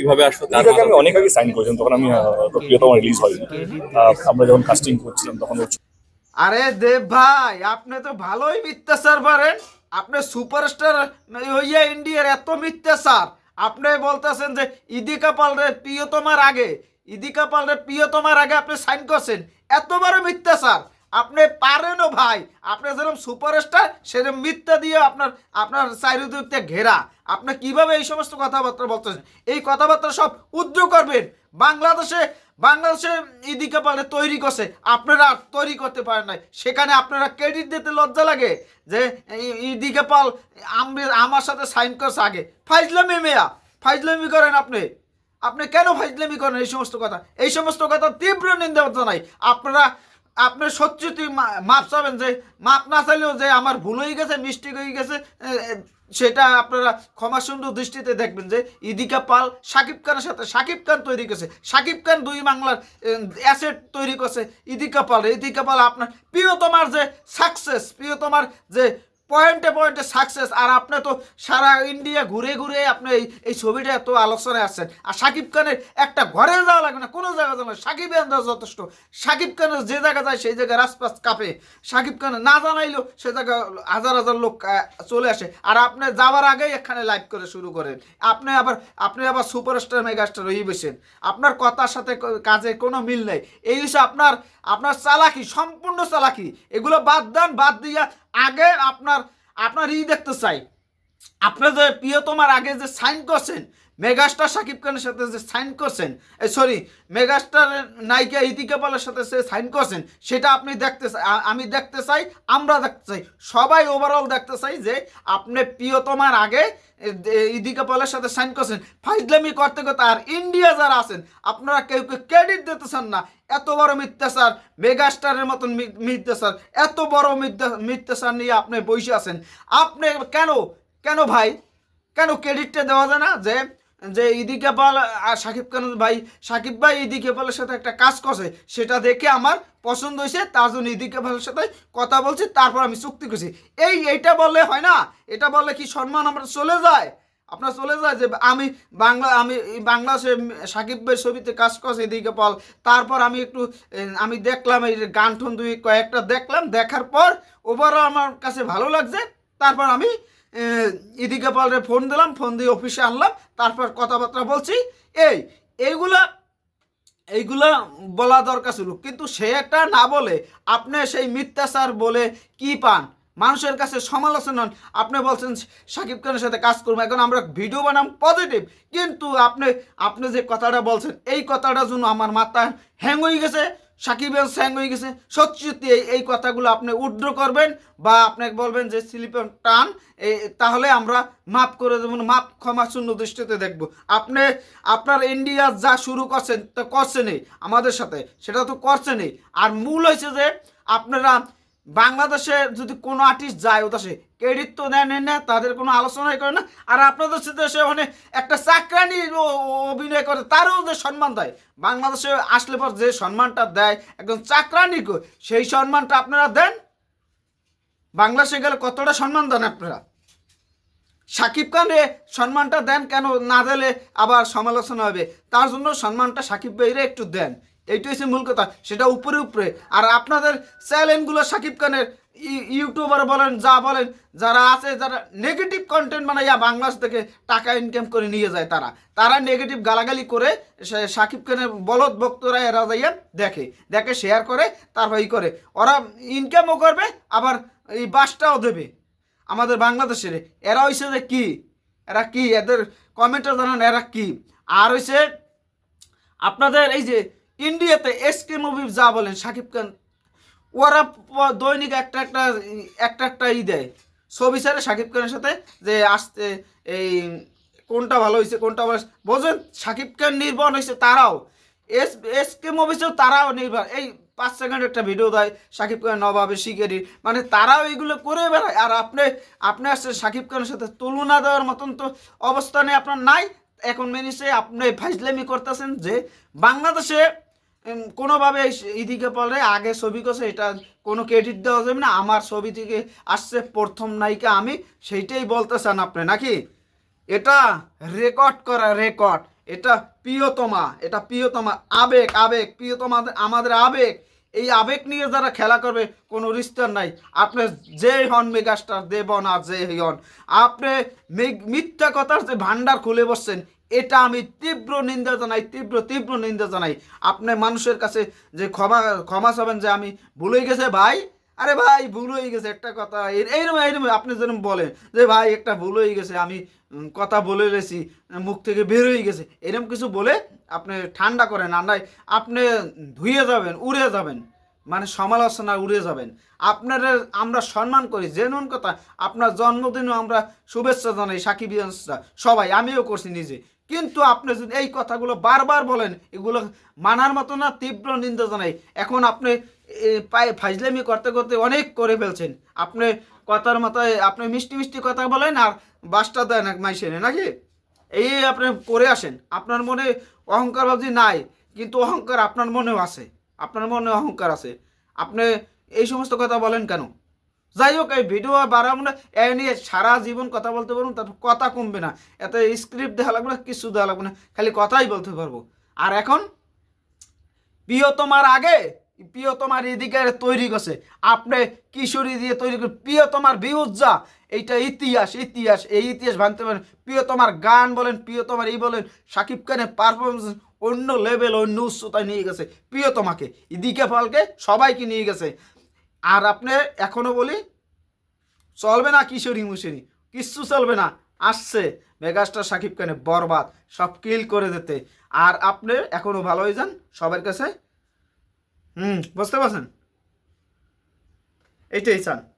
কীভাবে আসলো তার আমি অনেক আগে সাইন করেছিলাম তখন আমি প্রিয়তমা রিলিজ হয়নি। আমরা যখন কাস্টিং করছিলাম তখন আরে দেব ভাই আপনি তো ভালোই মিথ্যাচার পারেন আপনি সুপারস্টার হইয়া ইন্ডিয়ার এত মিথ্যাচার। আপনি বলতেছেন যে ইদিকা পালরে প্রিয়তমার আগে ইদিকা পালরে প্রিয়তমার আগে আপনি সাইন করছেন। এত বড় মিথ্যাচার। আপনি পারেনও ভাই। আপনার যেরকম সুপারস্টার, সেরকম মিথ্যা দিয়ে আপনার আপনার চারিদিকতে ঘেরা। আপনি কীভাবে এই সমস্ত কথাবার্তা বলতেছেন? এই কথাবার্তা সব উদ্র করবেন। বাংলাদেশে বাংলাদেশে ইদিকা পালে তৈরি করছে। আপনারা তৈরি করতে পারেন নাই। সেখানে আপনারা ক্রেডিট দিতে লজ্জা লাগে যে ইদিকা পাল আম- আমার সাথে সাইন করছে আগে। ফাইজলামি মেয়া, ফাইজলামি করেন আপনি। আপনি কেন ফাইজলামি করেন এই সমস্ত কথা? এই সমস্ত কথা তীব্র নিন্দা জানাই। আপনারা আপনি সত্যি মাপ চাবেন যে মাপ না চাইলেও যে আমার ভুল হয়ে গেছে মিষ্টি হয়ে গেছে সেটা আপনারা ক্ষমা সুন্দর দৃষ্টিতে দেখবেন যে, ইদিকা পাল সাকিব খানের সাথে সাকিব খান তৈরি করছে। সাকিব খান দুই বাংলার অ্যাসেট তৈরি করছে ইদিকা পাল। ইদিকা পাল আপনার প্রিয়তমার যে সাকসেস প্রিয়তমার যে পয়েন্টে পয়েন্টে সাকসেস আর আপনি তো সারা ইন্ডিয়া ঘুরে ঘুরে আপনি এই এই ছবিটা এত আলোচনায় আসছেন। আর সাকিব খানের একটা ঘরে যাওয়া লাগবে না, কোনো জায়গা যাবে সাকিব আন্দাজ যথেষ্ট। সাকিব খানের যে জায়গা যায়, সেই জায়গায় রাজপাস কাঁপে। সাকিব খান না জানাইলেও সে জায়গা হাজার হাজার লোক চলে আসে। আর আপনি যাওয়ার আগেই এখানে লাইভ করে শুরু করেন। আপনি আবার আপনি আবার সুপারস্টার মেগাস্টার হয়ে বসেন। আপনার কথার সাথে কাজে কোনো মিল নেই। এই হচ্ছে আপনার আপনার চালাকি, সম্পূর্ণ চালাকি। এগুলো বাদ দেন, বাদ দিয়া আগে আপনার আপনার ই দেখতে চাই। আপনার যে প্রিয়তমার আগে যে সাইন করছেন মেগাস্টার সাকিব খানের সাথে যে সাইন করছেন সরি মেগাস্টার নায়িকা ইতিকা পালের সাথে সে সাইন করছেন সেটা আপনি দেখতে চাই আমি দেখতে চাই আমরা দেখতে চাই। সবাই ওভারঅল দেখতে চাই যে আপনি প্রিয়তমার আগে এ, এ, ইদিকা পালের সাথে সাইন করছেন। ফাইজলামি করতে করতে আর ইন্ডিয়া যারা আছেন আপনারা কেউ কেউ ক্রেডিট দিতেছেন না। এত বড় মিথ্যাচার মেগাস্টারের মতন মিথ্যাচার এত বড় মিথ্যা মিথ্যাচার নিয়ে আপনি বসে আছেন। আপনি কেন কেন ভাই? কেন ক্রেডিটটা দেওয়া যায় না? যে যে ইদিকে পাল আর সাকিব খান, ভাই, সাকিব ভাই ইদিকে পালের সাথে একটা কাজ করছে, সেটা দেখে আমার পছন্দ হয়েছে, তার জন্য ইদিকে পালের সাথে কথা বলছি, তারপর আমি চুক্তি করছি। এই, এইটা বললে হয় না? এটা বললে কি সম্মান আমার চলে যায়? আপনার চলে যায় যে আমি বাংলা, আমি বাংলাদেশে সাকিব ভাই ছবিতে কাজ করছে এদিকে পাল তারপর আমি একটু আমি দেখলাম এই গান ঠন দুই কয়েকটা দেখলাম, দেখার পর ওভারঅল আমার কাছে ভালো লাগছে, তারপর আমি এ, ইদিকে পালরে ফোন দিলাম ফোন দিয়ে অফিসে আনলাম তারপর কথাবার্তা বলছি এই এইগুলা এইগুলা বলা দরকার ছিল কিন্তু সে একটা না বলে আপনি সেই মিথ্যাচার বলে কি পান মানুষের কাছে সমালোচনা। আপনি বলছেন সাকিব খানের সাথে কাজ করব এখন আমরা ভিডিও বানাম পজিটিভ কিন্তু আপনি আপনি যে কথাটা বলছেন এই কথাটা জন্য আমার মাথা হ্যাং হয়ে গেছে সাকিব স্যাং হয়ে গেছে। সত্যি সত্যি এই কথাগুলো আপনি উড্র করবেন বা আপনাকে বলবেন যে স্লিপের টান। তাহলে আমরা মাপ করে দেবো মাপ ক্ষমা শূন্য দৃষ্টিতে দেখব। আপনি আপনার ইন্ডিয়া যা শুরু করছেন, তো করছেনই আমাদের সাথে। সেটা তো করছেনই। আর মূল হয়েছে যে, আপনারা বাংলাদেশে যদি কোনো আর্টিস্ট যায় ওদেশে ক্রেডিট তো নেন না, তাদের কোনো আলোচনাই করে না, আর আপনাদের সাথে দেশে ওখানে একটা চাকরানি ও- ও- অভিনয় করে, তারও যে সম্মান দেয়। বাংলাদেশে আসলে পর যে সম্মানটা দেয়, একজন চাকরানিকে সেই সম্মানটা আপনারা দেন? বাংলাদেশে গেলে কতটা সম্মান দেন আপনারা? সাকিব খানরে সম্মানটা দেন কেন না দিলে আবার সমালোচনা হবে? তার জন্য সম্মানটা সাকিব ভাইরে একটু দেন। এইটাই হচ্ছে মূল কথা, সেটা উপরে উপরে। আর আপনাদের চ্যানেলগুলো সাকিব খানের ইউটিউবার বলেন, যা বলেন, যারা আছে, যারা নেগেটিভ কন্টেন্ট বানাইয়া বাংলাদেশ থেকে টাকা ইনকাম করে নিয়ে যায় তারা। তারা নেগেটিভ গালাগালি করে সাকিব খানের বলদ ভক্তরা এরা যাইয়া দেখে দেখে শেয়ার করে, তারপর ই করে। ওরা ইনকামও করবে, আবার এই বাসটাও দেবে। আমাদের বাংলাদেশের, এরা হইছে যে কী? এরা কি? এদের কমেন্টে জানান, এরা কি? আর হয়েছে আপনাদের এই যে ইন্ডিয়াতে এসকে মুভি যা বলেন শাকিব খান, ওরা দৈনিক একটা একটা একটা একটা ই দেয়। ছবি ছাড়ে শাকিব খানের সাথে যে আসতে, এই কোনটা ভালো হয়েছে কোনটা ভালো বোঝেন শাকিব খান নির্ভর হয়েছে তারাও। এস এস কে মুভিসেও তারাও নির্ভর এই পাঁচ সেকেন্ড একটা ভিডিও দেয় শাকিব খান, নবাবে শিকারি মানে তারাও এইগুলো করে বেড়ায়। আর আপনি আপনি আসছে শাকিব খানের সাথে তুলনা দেওয়ার মতন তো অবস্থানে আপনার নাই। এখন মেনিসে আপনি ফাইজলামি করতেছেন যে বাংলাদেশে কোনোভাবে এদিকে বলে, আগে ছবি করছে এটা কোনো ক্রেডিট দেওয়া যাবে না, আমার ছবি থেকে আসছে প্রথম নায়িকা আমি, সেইটাই বলতে চান আপনি নাকি? এটা রেকর্ড করা রেকর্ড এটা প্রিয়তমা এটা প্রিয়তমা, আবেগ আবেগ, প্রিয়তমা আমাদের আবেগ। এই আবেগ নিয়ে যারা খেলা করবে, কোনো রিস্টার নাই। আপনি যে হন মেগাস্টার দেবন আর যে হন, আপনি মিথ্যা কথার যে ভান্ডার খুলে বসছেন এটা আমি তীব্র নিন্দা জানাই, তীব্র তীব্র নিন্দা জানাই। আপনি মানুষের কাছে যে ক্ষমা ক্ষমা চাবেন যে আমি ভুলে গেছে, ভাই? আরে ভাই, ভুল হয়ে গেছে, একটা কথা। এই- এইরকম এইরকম আপনি যেরকম বলেন যে, ভাই, একটা ভুল হয়ে গেছে, আমি কথা বলে রেছি, মুখ থেকে বের হয়ে গেছে। এরকম কিছু বলে আপনি ঠান্ডা করেন নাই আপনি ধুয়ে যাবেন, উড়ে যাবেন। মানে সমালোচনা উড়ে যাবেন। আপনারা, আমরা সম্মান করি জেনুন কথা। আপনার জন্মদিনও আমরা শুভেচ্ছা জানাই সাকিব সবাই, আমিও করছি নিজে। কিন্তু আপনি যদি এই কথাগুলো বারবার বলেন, এগুলো মানার মতো না, তীব্র নিন্দা জানাই। এখন আপনি পায়ে ফাইজলামি করতে করতে অনেক করে ফেলছেন। আপনি কথার মাথায়, আপনি মিষ্টি মিষ্টি কথা বলেন আর বাসটা দেন মাইসেনে, নাকি? এই আপনি করে আসেন। আপনার মনে অহংকার ভাবছি নাই, কিন্তু অহংকার আপনার মনেও আছে। আপনার মনে অহংকার আছে। আপনি এই সমস্ত কথা বলেন কেন? যাই হোক এই ভিডিও বাড়াবো না। এ নিয়ে সারা জীবন কথা বলতে পারব তারপর কথা কমবে না। এত স্ক্রিপ্ট দেওয়া লাগবে না, কিছু দেওয়া লাগবে না। খালি কথাই বলতে পারব। আর এখন প্রিয়তমার আগে প্রিয়তমার এদিকে তৈরি করছে। আপনি কিশোরী দিয়ে তৈরি করে প্রিয়তমার ভিউজ যা, এইটা ইতিহাস ইতিহাস, এই ইতিহাস ভাঙতে পারেন। প্রিয়তমার গান বলেন, প্রিয় তোমার এই বলেন, সাকিব খানের পারফরমেন্স অন্য লেভেল অন্য উচ্চতায় নিয়ে গেছে। প্রিয় তোমাকে ইদিকে ফলকে সবাইকে নিয়ে গেছে। আর আপনি এখনও বলি, চলবে না কিশোরী মুশোরী কিচ্ছু চলবে না। আসছে মেগাস্টার সাকিব খানে বরবাদ, সব কিল করে দিতে। আর আপনি এখনও ভালো হয়ে যান সবার কাছে। হুম, বুঝতে পারছেন? এইটাই চান।